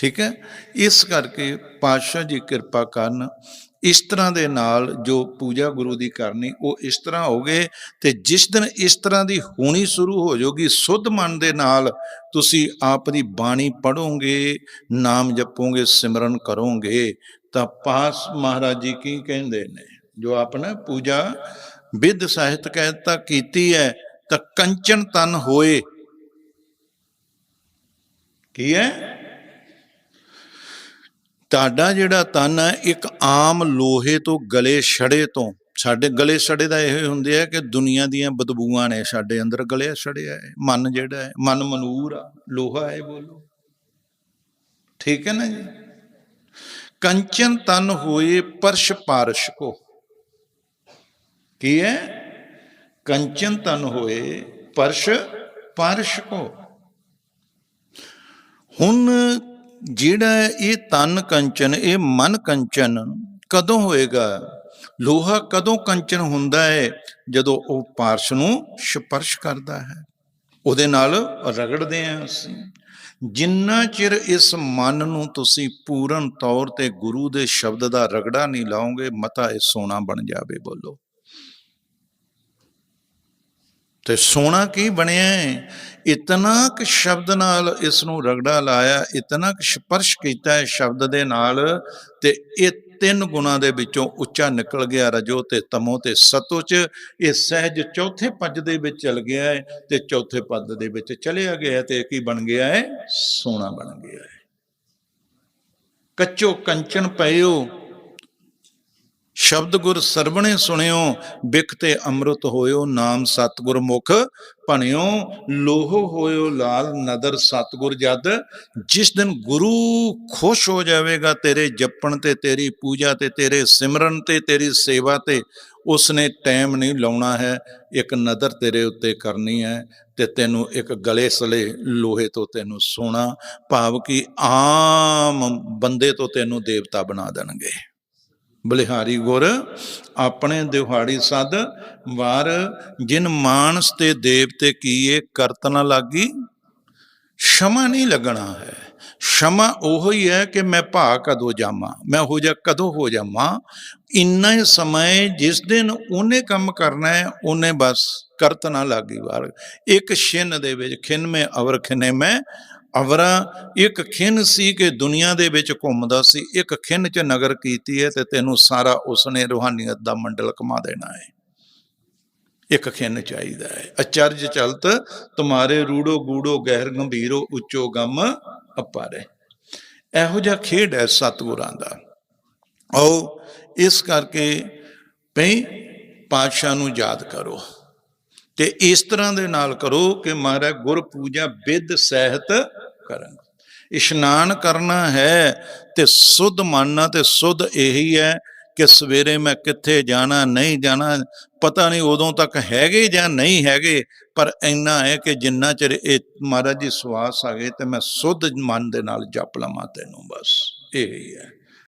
ਠੀਕ ਹੈ? ਇਸ ਕਰਕੇ ਪਾਤਸ਼ਾਹ ਜੀ ਕਿਰਪਾ ਕਰਨ, ਇਸ ਤਰ੍ਹਾਂ ਦੇ ਨਾਲ ਜੋ ਪੂਜਾ ਗੁਰੂ ਦੀ ਕਰਨੀ, ਉਹ ਇਸ ਤਰ੍ਹਾਂ ਹੋਗੇ ਤੇ ਜਿਸ ਦਿਨ ਇਸ ਤਰ੍ਹਾਂ ਦੀ ਹੋਣੀ ਸ਼ੁਰੂ ਹੋ ਜਾਊਗੀ, ਸੁੱਧ ਮਨ ਦੇ ਨਾਲ ਤੁਸੀਂ ਆਪ ਦੀ ਬਾਣੀ ਪੜੋਗੇ ਨਾਮ ਜਪੋਗੇ, ਸਿਮਰਨ ਕਰੋਗੇ, ਤਾਂ ਪਾਸ ਮਹਾਰਾਜ ਜੀ ਕੀ ਕਹਿੰਦੇ ਨੇ? ਜੋ ਆਪਣਾ ਪੂਜਾ ਵਿਦ ਸਾਹਿਤ ਕਹਿਤਾ ਕੀਤੀ ਹੈ, ਤਾਂ ਕੰਚਨ ਤਨ ਹੋਏ। ਕੀ ਹੈ? ਤੁਹਾਡਾ ਜਿਹੜਾ ਤਨ ਹੈ, ਇੱਕ ਆਮ ਲੋਹੇ ਤੋਂ ਗਲੇ ਛੜੇ ਤੋਂ, ਸਾਡੇ ਗਲੇ ਛੜੇ ਦਾ ਇਹ ਹੁੰਦੇ ਆ ਕਿ ਦੁਨੀਆ ਦੀਆਂ ਬਦਬੂਆਂ ਨੇ ਸਾਡੇ ਅੰਦਰ ਗਲੇ ਛੜਿਆ ਹੈ ਮਨ ਜਿਹੜਾ ਹੈ, ਮਨ ਮਨੂਰ ਆ, ਲੋਹਾ ਹੈ ਬੋਲੋ। ਠੀਕ ਹੈ ਨਾ ਜੀ? ਕੰਚਨ ਤਨ ਹੋਏ ਪਰਸ਼ ਪਾਰਸ਼ ਕੋ। ਕੀ ਹੈ? ਕੰਚਨ ਤਨ ਹੋਏ ਪਰਸ਼ ਪਾਰਸ਼ ਕੋ। ਹੁਣ ਜਿਹੜਾ ਇਹ ਤਨ ਕੰਚਨ, ਇਹ ਮਨ ਕੰਚਨ ਕਦੋਂ ਹੋਏਗਾ? ਲੋਹਾ ਕਦੋਂ ਕੰਚਨ ਹੁੰਦਾ ਹੈ? ਜਦੋਂ ਉਹ ਪਾਰਸ਼ ਨੂੰ ਸਪਰਸ਼ ਕਰਦਾ ਹੈ। ਉਹਦੇ ਨਾਲ ਰਗੜਦੇ ਆ ਅਸੀਂ। ਜਿੰਨਾ ਚਿਰ ਇਸ ਮਨ ਨੂੰ ਤੁਸੀਂ ਪੂਰਨ ਤੌਰ ਤੇ ਗੁਰੂ ਦੇ ਸ਼ਬਦ ਦਾ ਰਗੜਾ ਨਹੀਂ ਲਾਓਗੇ, ਮਤਾ ਇਹ ਸੋਨਾ ਬਣ ਜਾਵੇ, ਬੋਲੋ। ਤੇ ਸੋਨਾ ਕੀ ਬਣਿਆ ਹੈ ਇਤਨਾ ਕੁ ਸ਼ਬਦ ਨਾਲ ਇਸ ਨੂੰ ਰਗੜਾ ਲਾਇਆ, ਇਤਨਾ ਕੁ ਸਪਰਸ਼ ਕੀਤਾ ਹੈ ਸ਼ਬਦ ਦੇ ਨਾਲ ਤੇ ਇਹ ਤਿੰਨ ਗੁਣਾ ਦੇ ਵਿੱਚੋਂ ਉੱਚਾ ਨਿਕਲ ਗਿਆ ਰਜੋ ਤੇ ਤਮੋ ਤੇ ਸਤੋ ਚ। ਇਹ ਸਹਿਜ ਚੌਥੇ ਪਦ ਦੇ ਵਿੱਚ ਚਲ ਗਿਆ ਹੈ ਤੇ ਚੌਥੇ ਪਦ ਦੇ ਵਿੱਚ ਚਲਿਆ ਗਿਆ ਤੇ ਇਹ ਕੀ ਬਣ ਗਿਆ ਹੈ ਸੋਨਾ ਬਣ ਗਿਆ ਹੈ ਕੱਚੋ ਕੰਚਨ ਪਇਓ ਸ਼ਬਦ ਗੁਰ ਸਰਵਣੇ ਸੁਣਿਓ ਬਿਕ ਤੇ ਅੰਮ੍ਰਿਤ ਹੋਇਓ ਨਾਮ ਸਤਗੁਰ ਮੁਖ। ਭਣਿਓ, ਲੋਹ ਹੋਇਓ ਲਾਲ ਨਦਰ ਸਤਗੁਰ ਜਦ। ਜਿਸ ਦਿਨ ਗੁਰੂ ਖੁਸ਼ ਹੋ ਜਾਵੇਗਾ ਤੇਰੇ ਜਪਣ ਤੇ, ਤੇਰੀ ਪੂਜਾ ਤੇ, ਤੇਰੇ ਸਿਮਰਨ ਤੇ, ਤੇਰੀ ਸੇਵਾ ਤੇ, ਉਸਨੇ ਟਾਈਮ ਨਹੀਂ ਲਾਉਣਾ ਹੈ। ਇੱਕ ਨਦਰ ਤੇਰੇ ਉੱਤੇ ਕਰਨੀ ਹੈ ਤੇ ਤੈਨੂੰ ਇੱਕ ਗਲੇ ਸਲੇ ਲੋਹੇ ਤੋਂ ਤੈਨੂੰ ਸੋਨਾ ਭਾਵ ਕਿ ਆਮ ਬੰਦੇ ਤੋਂ ਤੈਨੂੰ ਦੇਵਤਾ ਬਣਾ ਦੇਣਗੇ। ਬਲਿਹਾਰੀ ਗੁਰ, ਆਪਣੇ ਦਿਹਾੜੀ ਸਦ, ਵਾਰ, ਜਿਨ ਮਾਨਸ ਤੇ ਦੇਵਤੇ ਕੀਏ ਕਰਤ ਨਾ ਲਾਗੀ। ਸ਼ਮਾ ਨਹੀਂ ਲੱਗਣਾ ਹੈ। ਸ਼ਮਾ ਉਹ ਹੀ ਹੈ ਕਿ ਮੈਂ ਭਾ ਕਦੋਂ ਜਾਵਾਂ, ਮੈਂ ਹੋ ਜਾ ਕਦੋਂ ਹੋ ਜਾਵਾਂ। ਇੰਨਾ ਹੀ ਸਮੇਂ ਜਿਸ ਦਿਨ ਉਹਨੇ ਕੰਮ ਕਰਨਾ ਹੈ, ਉਹਨੇ ਬਸ ਕਰਤ ਨਾ ਲਾਗੀ ਵਾਰ। ਇੱਕ ਛਿੰਨ ਦੇ ਵਿੱਚ ਖਿਨ ਅਵਰ ਖਿਨੇ ਮੈਂ ਅਵਰਾ ਇੱਕ ਖਿੰਨ ਸੀ ਕਿ ਦੁਨੀਆ ਦੇ ਵਿੱਚ ਘੁੰਮਦਾ ਸੀ। ਇੱਕ ਖਿੰਨ ਚ ਨਗਰ ਕੀਤੀ ਹੈ ਤੇ ਤੈਨੂੰ ਸਾਰਾ ਉਸਨੇ ਰੂਹਾਨੀਅਤ ਦਾ ਮੰਡਲ ਕਮਾ ਦੇਣਾ ਹੈ। ਇੱਕ ਖਿਨ ਚਾਹੀਦਾ ਹੈ। ਅਚਰਜ ਚਲਤ ਤੁਮਾਰੇ ਰੂੜੋ ਗੂੜੋ ਗਹਿਰ ਗੰਭੀਰੋ ਉੱਚੋ ਗਮ ਅਪਾਰੇ। ਇਹੋ ਜਿਹਾ ਖੇਡ ਹੈ ਸਤਿਗੁਰਾਂ ਦਾ। ਆਓ ਇਸ ਕਰਕੇ ਪਈ ਪਾਤਸ਼ਾਹ ਨੂੰ ਯਾਦ ਕਰੋ ਤੇ ਇਸ ਤਰ੍ਹਾਂ ਦੇ ਨਾਲ ਕਰੋ ਕਿ ਮਹਾਰਾਜ ਗੁਰ ਪੂਜਾ ਵਿਦ ਸਹਿਤ ਕਰਨ ਇਸ਼ਨਾਨ ਕਰਨਾ ਹੈ ਤੇ ਸੁੱਧ ਮੰਨਣਾ ਤੇ ਸੁੱਧ ਇਹੀ ਹੈ ਕਿ ਸਵੇਰੇ ਮੈਂ ਕਿੱਥੇ ਜਾਣਾ, ਨਹੀਂ ਜਾਣਾ, ਪਤਾ ਨਹੀਂ ਉਦੋਂ ਤੱਕ ਹੈਗੇ ਜਾਂ ਨਹੀਂ ਹੈਗੇ, ਪਰ ਇੰਨਾ ਹੈ ਕਿ ਜਿੰਨਾ ਚਿਰ ਇਹ ਮਹਾਰਾਜ ਜੀ ਸਵਾਸ ਆ ਗਏ ਤੇ ਮੈਂ ਸੁੱਧ ਮਨ ਦੇ ਨਾਲ ਜਪ ਲਵਾਂ ਤੈਨੂੰ ਬਸ, ਇਹ ਹੀ ਹੈ।